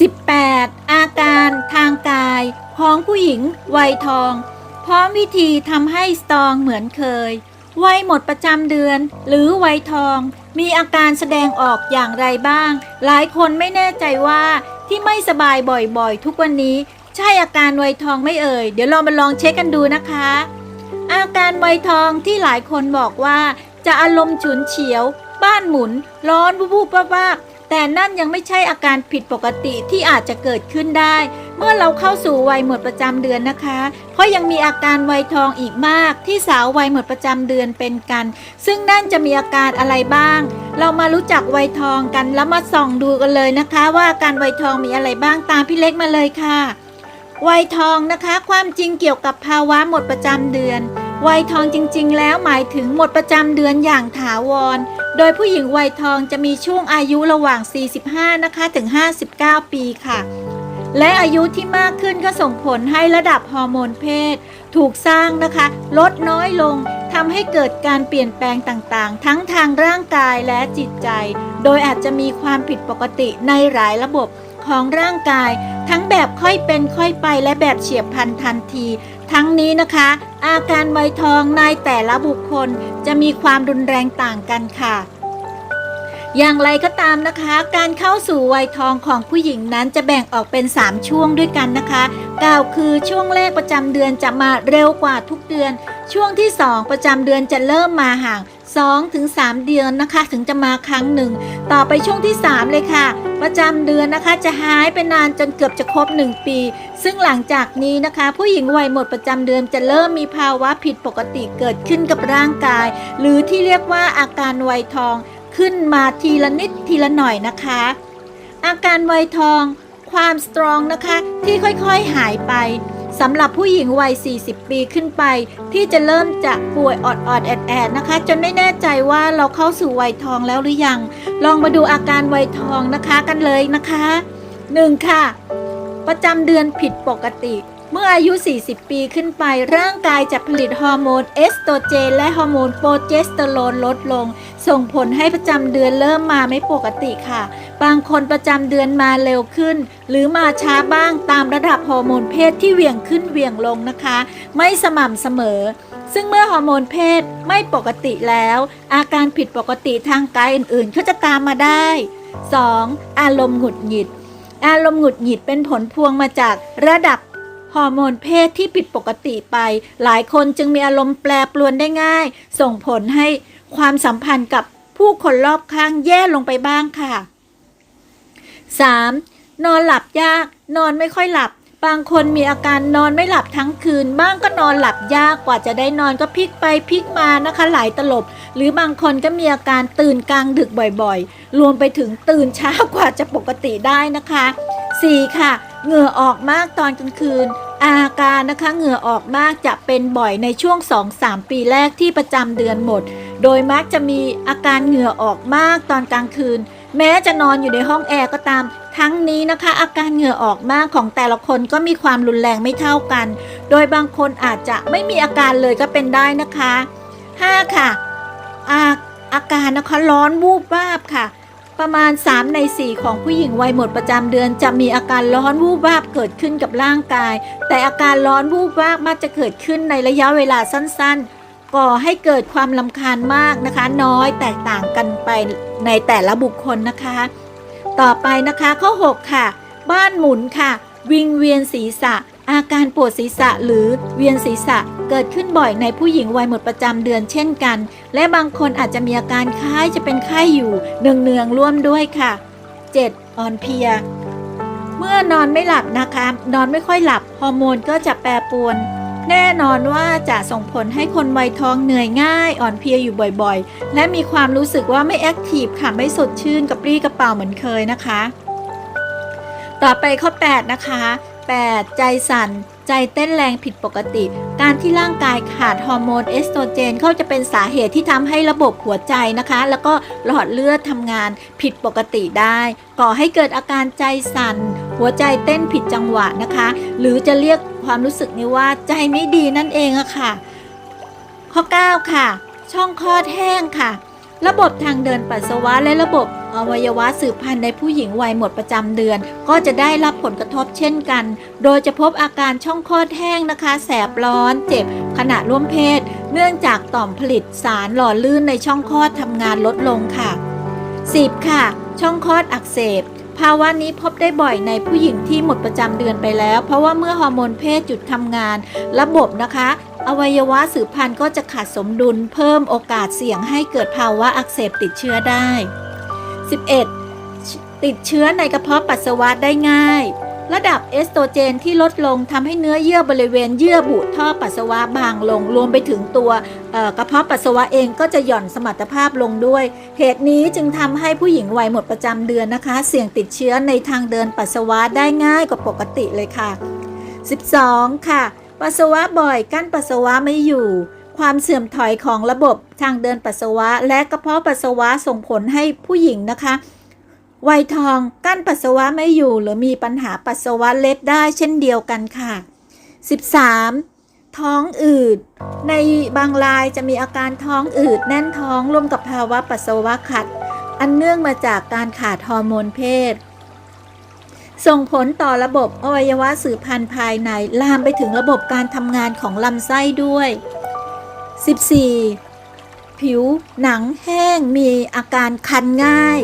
18. อาการทางกายของผู้หญิงวัยทอง พร้อมวิธีทำให้สตองเหมือนเคย วัยหมดประจำเดือน หรือวัยทอง มีอาการแสดงออกอย่างไรบ้าง หลายคนไม่แน่ใจว่าที่ไม่สบายบ่อยๆ ทุกวันนี้ ใช่อาการวัยทองไม่เอ่ย เดี๋ยวเรามาลองเช็คกันดูนะคะ อาการวัยทองที่หลายคนบอกว่า จะอารมณ์ฉุนเฉียว บ้านหมุน ร้อนวูบๆบ้าๆ แต่นั่นยังไม่ใช่อาการผิดปกติที่อาจจะเกิดขึ้นได้ เมื่อเราเข้าสู่วัยหมดประจำเดือนนะคะ เพราะยังมีอาการวัยทองอีกมากที่สาววัยหมดประจำเดือนเป็นกัน ซึ่งนั่นจะมีอาการอะไรบ้าง เรามารู้จักวัยทองกันแล้วมาส่องดูกันเลยนะคะ ว่าอาการวัยทองมีอะไรบ้างตามพี่เล็กมาเลยค่ะวัยทองนะคะ ความจริงเกี่ยวกับภาวะหมดประจำเดือนวัยทองจริงๆ แล้วหมายถึงหมดประจำเดือนอย่างถาวร โดยผู้หญิงวัยทองจะมีช่วงอายุระหว่าง 45 นะคะ ถึง 59 ปีค่ะ และอายุที่มากขึ้นก็ส่งผลให้ระดับฮอร์โมนเพศ ถูกสร้างนะคะ ลดน้อยลงทำให้เกิดการเปลี่ยนแปลงต่างๆ ทั้งทางร่างกายและจิตใจ โดยอาจจะมีความผิดปกติในหลายระบบของร่างกาย ทั้งแบบค่อยเป็นค่อยไปและแบบเฉียบพลันทันที ทั้งนี้นะคะ อาการวัยทองในแต่ละบุคคลจะมีความรุนแรงต่างกันค่ะ อย่างไรก็ตามนะคะ การเข้าสู่วัยทองของผู้หญิงนั้นจะแบ่งออกเป็น 3 ช่วงด้วยกันนะคะกล่าวคือช่วงแรกประจำเดือนจะมาเร็วกว่าทุกเดือน ช่วงที่ 2 ประจำเดือนจะเริ่มมาห่าง 2ถึง3เดือนนะคะ ถึงจะมาครั้งหนึ่ง ต่อไปช่วงที่ 3 เลยค่ะ ประจำเดือนนะคะจะหายไปนานจนเกือบจะครบ 1 ปี ซึ่งหลังจากนี้นะคะ ผู้หญิงวัยหมดประจำเดือนจะเริ่มมีภาวะผิดปกติเกิดขึ้นกับร่างกาย หรือที่เรียกว่าอาการวัยทองขึ้นมาทีละนิดทีละหน่อยนะคะ อาการวัยทอง ความสตรองนะคะที่ค่อยๆหายไป สำหรับผู้หญิงวัย 40 ปีขึ้นไป ที่จะเริ่มจะป่วยออดๆแอดนะคะ จนไม่แน่ใจว่าเราเข้าสู่วัยทองแล้วหรือยัง ลองมาดูอาการวัยทองนะคะกันเลยนะคะ 1. ค่ะ ประจำเดือนผิดปกติเมื่ออายุ 40 ปีขึ้นไป ร่างกายจะผลิตฮอร์โมนเอสโตรเจน และฮอร์โมนโปรเจสเตอโรนลดลง ส่งผลให้ประจำเดือนเริ่มมาไม่ปกติค่ะ บางคนประจำเดือนมาเร็วขึ้น หรือมาช้าบ้างตามระดับฮอร์โมนเพศที่เหวี่ยงขึ้นเหวี่ยงลงนะคะ ไม่สม่ำเสมอ ซึ่งเมื่อฮอร์โมนเพศไม่ปกติแล้ว อาการผิดปกติทางกายอื่นๆ ก็จะตามมาได้ 2. อารมณ์หงุดหงิด อารมณ์หงุดหงิดเป็นผลพวงมาจากระดับฮอร์โมนเพศที่ผิดปกติไป หลายคนจึงมีอารมณ์แปรปรวนได้ง่าย ส่งผลให้ความสัมพันธ์กับผู้คนรอบข้างแย่ลงไปบ้างค่ะ 3. นอนหลับยาก นอนไม่ค่อยหลับ บางคนมีอาการนอนไม่หลับทั้งคืน บ้างก็นอนหลับยากกว่าจะได้นอนก็พลิกไปพลิกมานะคะหลายตลบ หรือบางคนก็มีอาการตื่นกลางดึกบ่อยๆ รวมไปถึงตื่นเช้ากว่าจะปกติได้นะคะ 4. ค่ะ เหงื่อออกมากตอนกลางคืนอาการนะคะเหงื่อออกมากจะเป็นบ่อยในช่วง 2-3 ปีแรกที่ประจำเดือนหมด โดยมักจะมีอาการเหงื่อออกมากตอนกลางคืน แม้จะนอนอยู่ในห้องแอร์ก็ตาม ทั้งนี้นะคะ อาการเหงื่อออกมากของแต่ละคนก็มีความรุนแรงไม่เท่ากัน โดยบางคนอาจจะไม่มีอาการเลยก็เป็นได้นะคะ 5. ค่ะ อาอาการนะคะร้อนวูบวาบค่ะ ประมาณ 3 ใน 4 ของผู้หญิงวัยหมดประจำเดือนจะมีอาการร้อนวูบวาบเกิดขึ้นกับร่างกาย แต่อาการร้อนวูบวาบมักจะเกิดขึ้นในระยะเวลาสั้นๆ ก่อให้เกิดความลำคาญมากนะคะ น้อยแตกต่างกันไปในแต่ละบุคคลนะคะ ต่อไปนะคะข้อ 6 ค่ะ บ้านหมุนค่ะ วิงเวียนศีรษะ อาการปวดศีรษะหรือเวียนศีรษะเกิดขึ้นบ่อยในผู้หญิงวัยหมดประจำเดือนเช่นกัน และบางคนอาจจะมีอาการคล้ายจะเป็นไข้อยู่เนืองๆร่วมด้วยค่ะ 7. อ่อนเพลีย เมื่อนอนไม่หลับนะคะ นอนไม่ค่อยหลับฮอร์โมนก็จะแปรปรวน แน่นอนว่าจะส่งผลให้คนวัยทองเหนื่อยง่าย อ่อนเพลียอยู่บ่อยๆ และมีความรู้สึกว่าไม่แอคทีฟค่ะไม่สดชื่นกับปรี้กระเป๋าเหมือนเคยนะคะ ต่อไปข้อ 8 นะคะ 8. ใจสั่นใจเต้นแรงผิดปกติ การที่ร่างกายขาดฮอร์โมนเอสโตรเจนเขาจะเป็นสาเหตุที่ทำให้ระบบหัวใจนะคะ แล้วก็หลอดเลือดทำงานผิดปกติได้ ก่อให้เกิดอาการใจสั่น หัวใจเต้นผิดจังหวะนะคะ หรือจะเรียก ความรู้สึกนี้ว่าใจไม่ดีนั่นเองอะค่ะ ข้อ 9 ค่ะ ช่องคลอดแห้งค่ะ ระบบทางเดินปัสสาวะและระบบอวัยวะสืบพันธุ์ในผู้หญิงวัยหมดประจำเดือน ก็จะได้รับผลกระทบเช่นกัน โดยจะพบอาการช่องคลอดแห้งนะคะ แสบร้อนเจ็บขณะร่วมเพศ เนื่องจากต่อมผลิตสารหล่อลื่นในช่องคลอดทำงานลดลงค่ะ 10. ค่ะ ช่องคลอดอักเสบ ภาวะนี้พบได้บ่อยในผู้หญิงที่หมดประจำเดือนไปแล้ว เพราะว่าเมื่อฮอร์โมนเพศหยุดทำงาน ระบบนะคะ อวัยวะสืบพันธุ์ก็จะขาดสมดุล เพิ่มโอกาสเสี่ยงให้เกิดภาวะอักเสบติดเชื้อได้ 11. ติดเชื้อในกระเพาะปัสสาวะได้ง่าย ระดับเอสโตรเจนที่ลดลงทำให้เนื้อเยื่อบริเวณเยื่อบุท่อปัสสาวะบางลง รวมไปถึงตัวกระเพาะปัสสาวะเองก็จะหย่อนสมรรถภาพลงด้วย เหตุนี้จึงทำให้ผู้หญิงวัยหมดประจำเดือนนะคะ เสี่ยงติดเชื้อในทางเดินปัสสาวะได้ง่ายกว่าปกติเลยค่ะ 12. ค่ะ ปัสสาวะบ่อยกั้นปัสสาวะไม่อยู่ความเสื่อมถอยของระบบทางเดินปัสสาวะ และกระเพาะปัสสาวะส่งผลให้ผู้หญิงนะคะ วัยทองกั้นปัสสาวะไม่อยู่หรือมีปัญหาปัสสาวะเล็ดได้เช่นเดียวกันค่ะ 13. ท้องอืด ในบางรายจะมีอาการท้องอืดแน่นท้องร่วมกับภาวะปัสสาวะขัด อันเนื่องมาจากการขาดฮอร์โมนเพศ ส่งผลต่อระบบอวัยวะสืบพันธุ์ภายในลามไปถึงระบบการทำงานของลำไส้ด้วย 14. ผิวหนังแห้งมีอาการคันง่าย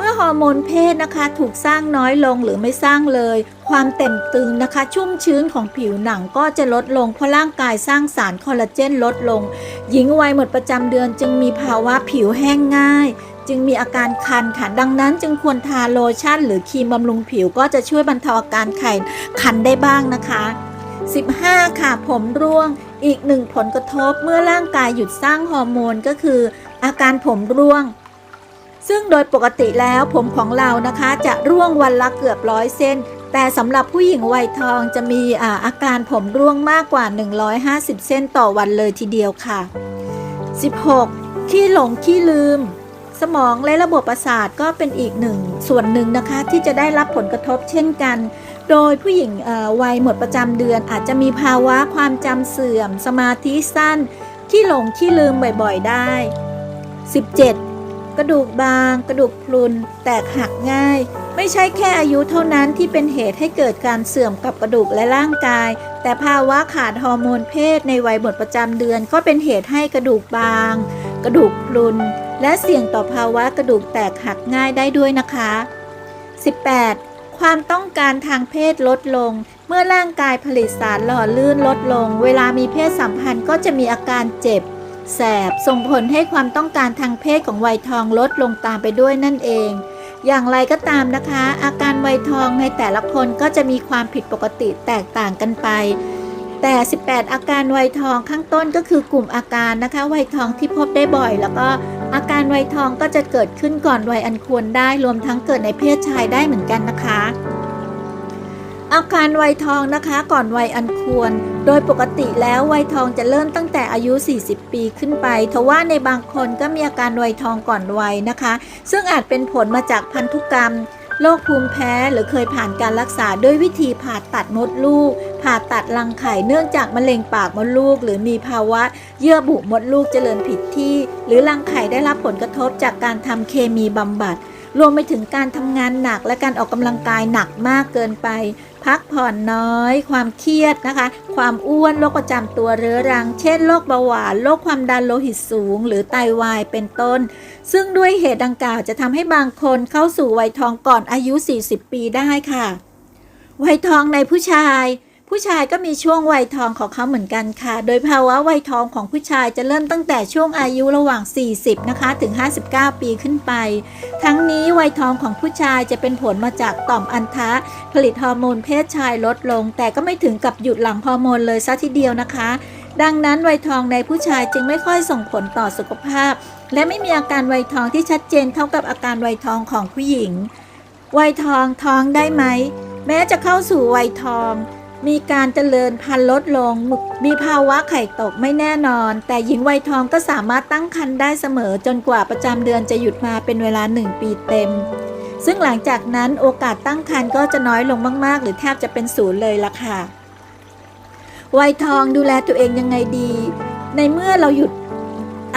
เมื่อฮอร์โมนเพศนะคะถูกสร้างน้อยลงหรือไม่สร้างเลย ความเต่มตึงนะคะ ชุ่มชื้นของผิวหนังก็จะลดลงเพราะร่างกายสร้างสารคอลลาเจนลดลง หญิงวัยหมดประจำเดือนจึงมีภาวะผิวแห้งง่าย จึงมีอาการคันค่ะดังนั้นจึงควรทาโลชั่น หรือครีมบำรุงผิวก็จะช่วยบรรเทาอาการไข่คันได้บ้างนะคะ 15 ค่ะผมร่วงอีกหนึ่งผลกระทบเมื่อร่างกายหยุดสร้างฮอร์โมนก็คือ อาการผมร่วง ซึ่งโดยปกติแล้วผมของเรานะคะจะร่วงวันละเกือบร้อยเส้น แต่สำหรับผู้หญิงวัยทองจะมีอาอาการผมร่วงมากกว่า 150 เส้นต่อวันเลยทีเดียวค่ะ 16. ขี้หลงขี้ลืม สมองและระบบประสาทก็เป็นอีกหนึ่งส่วนหนึ่งนะคะ ที่จะได้รับผลกระทบเช่นกัน โดยผู้หญิงวัยหมดประจำเดือนอาจจะมีภาวะความจำเสื่อม สมาธิสั้น ขี้หลงขี้ลืมบ่อยๆได้ 17. กระดูกบาง กระดูกพรุน แตกหักง่าย ไม่ใช่แค่อายุเท่านั้นที่เป็นเหตุให้เกิดการเสื่อมกับกระดูกและร่างกาย แต่ภาวะขาดฮอร์โมนเพศในวัยหมดประจำเดือนก็เป็นเหตุให้กระดูกบาง กระดูกพรุน และเสี่ยงต่อภาวะกระดูกแตกหักง่ายได้ด้วยนะคะ 18. ความต้องการทางเพศลดลงเมื่อร่างกายผลิตสารหล่อลื่นลดลง เวลามีเพศสัมพันธ์ก็จะมีอาการเจ็บ แสบส่งผลให้ความต้องการทางเพศของวัยทองลดลงตามไปด้วยนั่นเอง อย่างไรก็ตามนะคะ อาการวัยทองในแต่ละคนก็จะมีความผิดปกติแตกต่างกันไป แต่ 18 อาการวัยทองข้างต้นก็คือกลุ่มอาการนะคะวัยทองที่พบได้บ่อย แล้วก็อาการวัยทองก็จะเกิดขึ้นก่อนวัยอันควรได้รวมทั้งเกิดในเพศชายได้เหมือนกันนะคะ อาการวัยทองนะคะก่อนวัยอันควร โดยปกติแล้ววัยทองจะเริ่มตั้งแต่อายุ 40 ปีขึ้นไปทว่าในบางคนก็มีอาการวัยทองก่อนวัยนะคะ ซึ่งอาจเป็นผลมาจากพันธุกรรมโรคภูมิแพ้หรือเคยผ่านการรักษาด้วยวิธีผ่าตัดมดลูก ผ่าตัดรังไข่เนื่องจากมะเร็งปากมดลูก หรือมีภาวะเยื่อบุมดลูกเจริญผิดที่ หรือรังไข่ได้รับผลกระทบจากการทำเคมีบำบัดรวมไปถึงการทำงานหนักและการออกกำลังกายหนักมากเกินไป พักผ่อนน้อย ความเครียดนะคะ ความอ้วนโรคประจำตัวเรื้อรัง เช่นโรคเบาหวานโรคความดันโลหิตสูง หรือไตวายเป็นต้น ซึ่งด้วยเหตุดังกล่าวจะทำให้บางคนเข้าสู่วัยทองก่อนอายุ 40 ปีได้ค่ะ วัยทองในผู้ชาย ผู้ชายก็มีช่วงวัยทองของเขาเหมือนกันค่ะ โดยภาวะวัยทองของผู้ชายจะเริ่มตั้งแต่ช่วงอายุระหว่าง 40 นะคะ ถึง 59 ปีขึ้นไป ทั้งนี้วัยทองของผู้ชายจะเป็นผลมาจากต่อมอันทะ ผลิตฮอร์โมนเพศชายลดลง แต่ก็ไม่ถึงกับหยุดหลังฮอร์โมนเลยซะทีเดียวนะคะ ดังนั้นวัยทองในผู้ชายจึงไม่ค่อยส่งผลต่อสุขภาพ และไม่มีอาการวัยทองที่ชัดเจนเท่ากับอาการวัยทองของผู้หญิง วัยทองท้องได้ไหม แม้จะเข้าสู่วัยทอง มีการเจริญพันธุ์ลดลง มีภาวะไข่ตกไม่แน่นอน แต่หญิงวัยทองก็สามารถตั้งครรภ์ได้เสมอจนกว่าประจำเดือนจะหยุดมาเป็นเวลา 1 ปีเต็ม ซึ่งหลังจากนั้นโอกาสตั้งครรภ์ก็จะน้อยลงมากๆ หรือแทบจะเป็นศูนย์เลยล่ะค่ะ วัยทองดูแลตัวเองยังไงดี ในเมื่อเราหยุด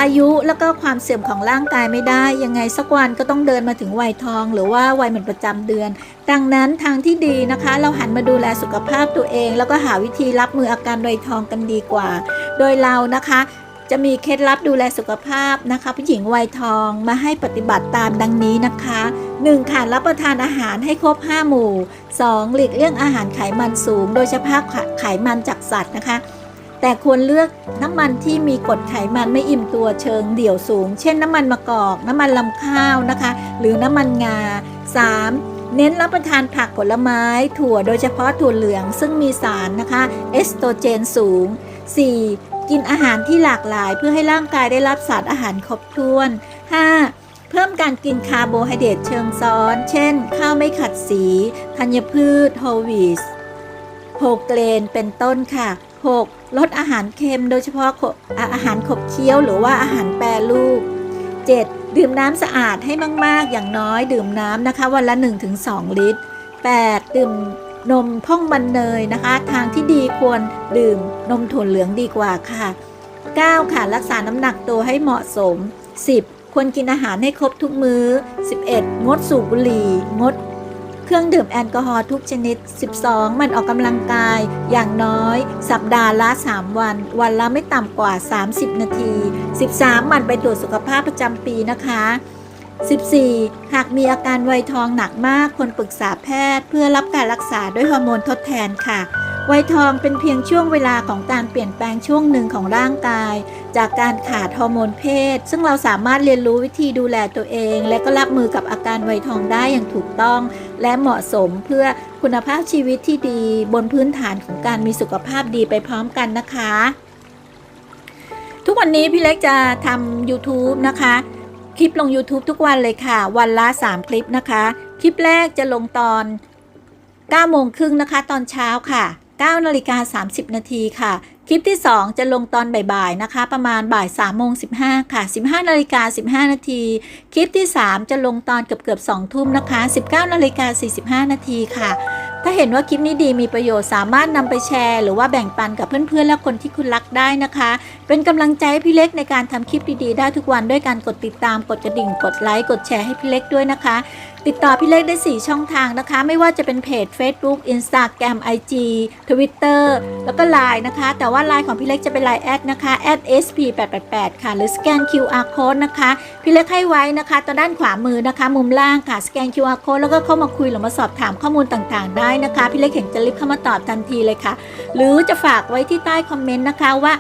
อายุแล้วก็ความเสื่อมของร่างกายไม่ได้ ยังไงสักวันก็ต้องเดินมาถึงวัยทอง หรือว่าวัยเหมือนประจำเดือน ดังนั้นทางที่ดีนะคะ เราหันมาดูแลสุขภาพตัวเอง แล้วก็หาวิธีรับมืออาการวัยทองกันดีกว่า โดยเรานะคะจะมีเคล็ดลับดูแลสุขภาพนะคะ ผู้หญิงวัยทองมาให้ปฏิบัติตามดังนี้นะคะ 1. ค่ะรับประทานอาหารให้ครบ 5 หมู่ 2. หลีกเลี่ยงอาหารไขมันสูง โดยเฉพาะไขมันจากสัตว์นะคะ แต่ควรเลือกน้ำมันที่มีกรดไขมันไม่อิ่มตัวเชิงเดี่ยวสูง เช่นน้ำมันมะกอก น้ำมันลำข้าวนะคะ หรือน้ำมันงา 3. เน้นรับประทานผักผลไม้ ถั่วโดยเฉพาะถั่วเหลืองซึ่งมีสารนะคะ เอสโตรเจนสูง 4. กินอาหารที่หลากหลายเพื่อให้ร่างกายได้รับสารอาหารครบถ้วน 5. เพิ่มการกินคาร์โบไฮเดรตเชิงซ้อน เช่น ข้าวไม่ขัดสี ธัญพืช โฮลวีสโฮเกรน เป็นต้นค่ะ 6. ลดอาหารเค็มโดยเฉพาะอาอาหารขบเคี้ยวหรือว่าอาหารแปรรูป 7. ดื่มน้ำสะอาดให้มาก ๆ อย่างน้อยดื่มน้ำนะคะ วันละ 1-2 ลิตร 8. ดื่มนมพ่องมันเนยนะคะ ทางที่ดีควรดื่มนมถั่วเหลืองดีกว่าค่ะ 9. ค่ะรักษาน้ำหนักตัวให้เหมาะสม 10. ควรกินอาหารให้ครบทุกมือ้อ 11. งดสูบบุหรี่ งด เครื่องดื่มแอลกอฮอล์ทุกชนิด 12 มันออกกำลังกาย อย่างน้อย สัปดาห์ละ 3 วัน วันละไม่ต่ำกว่า 30 นาที 13 มันไปตรวจสุขภาพประจำปีนะคะ 14. หากมีอาการไวทองหนักมากควรปรึกษาแพทย์ เพื่อรับการรักษาด้วยฮอร์โมนทดแทนค่ะ วัยทองเป็นเพียงช่วงเวลาของการเปลี่ยนแปลงช่วงหนึ่งของร่างกาย จากการขาดฮอร์โมนเพศ ซึ่งเราสามารถเรียนรู้วิธีดูแลตัวเอง และก็รับมือกับอาการวัยทองได้อย่างถูกต้อง และเหมาะสมเพื่อคุณภาพชีวิตที่ดี บนพื้นฐานของการมีสุขภาพดีไปพร้อมกันนะคะ ทุกวันนี้พี่เล็กจะทำ YouTube นะคะ คลิปลง YouTube ทุกวันเลยค่ะ วันละ 3 คลิปนะคะ คลิปแรกจะลงตอน9โมงครึ่งนะคะ ตอนเช้าค่ะ 9นาฬิกา30 นาทีค่ะ คลิปที่ 2 จะลงตอนบ่ายๆนะคะ ประมาณบ่าย3โมง15 ค่ะ 15นาฬิกา15 นาที คลิปที่ 3 จะลงตอนเกือบเกือบ2ทุ่มนะคะ 19นาฬิกา45 นาทีค่ะ ถ้าเห็นว่าคลิปนี้ดีมีประโยชน์สามารถนำไปแชร์ หรือว่าแบ่งปันกับเพื่อนๆ และคนที่คุณรักได้นะคะ เป็นกำลังใจให้พี่เล็กในการทำคลิปดีๆ ได้ทุกวันด้วยการกดติดตามกดกระดิ่ง กดไลค์กดแชร์ให้พี่เล็กด้วยนะคะ ติดต่อพี่เล็กได้ 4 ช่องทางนะคะ ไม่ว่าจะเป็นเพจ Facebook Instagram IG Twitter แล้วก็ Line นะคะ แต่ว่า Line ของพี่เล็กจะเป็น Line แอดนะคะ @sp888 ค่ะ หรือสแกน QR code นะคะ พี่เล็กให้ไว้นะคะตอนด้านขวามือนะคะ มุมล่างค่ะสแกน QR code แล้วก็เข้ามาคุยหรือมาสอบถามข้อมูลต่างๆ ได้นะคะ พี่เล็กเห็นจะรีบเข้ามาตอบทันทีเลยค่ะ หรือจะฝากไว้ที่ใต้คอมเมนต์นะคะว่า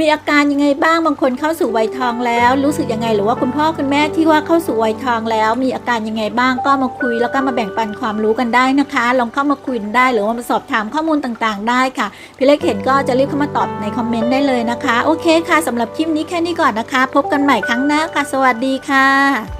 มีอาการยังไงบ้างบางคนเข้าสู่วัยทองแล้ว รู้สึกยังไงหรือว่าคุณพ่อคุณแม่ที่ว่าเข้าสู่วัยทองแล้ว มีอาการยังไงบ้างก็มาคุย แล้วก็มาแบ่งปันความรู้กันได้นะคะ ลองเข้ามาคุยได้หรือว่ามาสอบถามข้อมูลต่างๆ ได้ค่ะพี่เล็กเห็นก็จะรีบเข้ามาตอบในคอมเมนต์ได้เลยนะคะ โอเคค่ะสำหรับคลิปนี้แค่นี้ก่อนนะคะ พบกันใหม่ครั้งหน้าค่ะ สวัสดีค่ะ